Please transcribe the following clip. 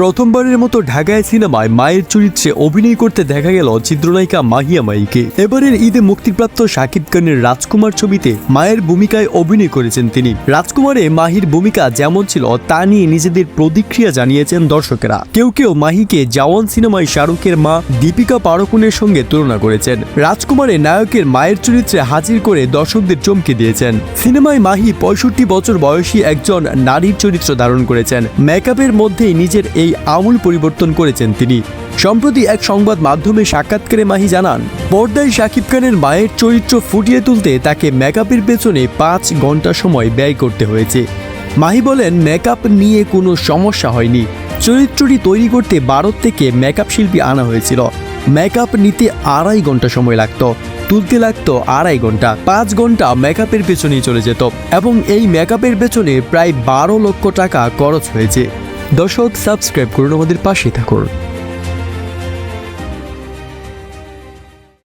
প্রথমবারের মতো ঢাকায় সিনেমায় মায়ের চরিত্রে অভিনয় করতে দেখা গেল চিত্রনায়িকা মাহিয়া মাইকে। এবারের ঈদে মুক্তিপ্রাপ্ত শাকিব খানের রাজকুমার ছবিতে মায়ের ভূমিকায় অভিনয় করেছেন তিনি। রাজকুমারে মাহির ভূমিকা যেমন ছিল, তা নিয়ে নিজেদের প্রতিক্রিয়া জানিয়েছেন দর্শকেরা। কেউ কেউ মাহিকে জাওয়ান সিনেমায় শাহরুখের মা দীপিকা পাড়কোনের সঙ্গে তুলনা করেছেন। রাজকুমারে নায়কের মায়ের চরিত্রে হাজির করে দর্শকদের চমকে দিয়েছেন। সিনেমায় মাহি পঁয়ষট্টি বছর বয়সী একজন নারীর চরিত্র ধারণ করেছেন। মেকআপের মধ্যেই নিজের এই আমূল পরিবর্তন করেছেন তিনি। সম্প্রতি এক সংবাদ মাধ্যমে সাক্ষাৎকারে মাহি জানান, পর্দায় শাকিব খানের মায়ের চরিত্র ফুটিয়ে তুলতে তাকে মেকআপের পেছনে পাঁচ ঘণ্টা সময় ব্যয় করতে হয়েছে। মাহি বলেন, মেকআপ নিয়ে কোনো সমস্যা হয়নি। চরিত্রটি তৈরি করতে ভারত থেকে মেকআপ শিল্পী আনা হয়েছিল। মেকআপ নিতে আড়াই ঘণ্টা সময় লাগতো, তুলতে লাগতো আড়াই ঘণ্টা। পাঁচ ঘণ্টা মেকআপের পেছনেই চলে যেত এবং এই মেকআপের পেছনে প্রায় বারো লক্ষ টাকা খরচ হয়েছে। দর্শক সাবস্ক্রাইব করুন আমাদের পাশে থাকুন।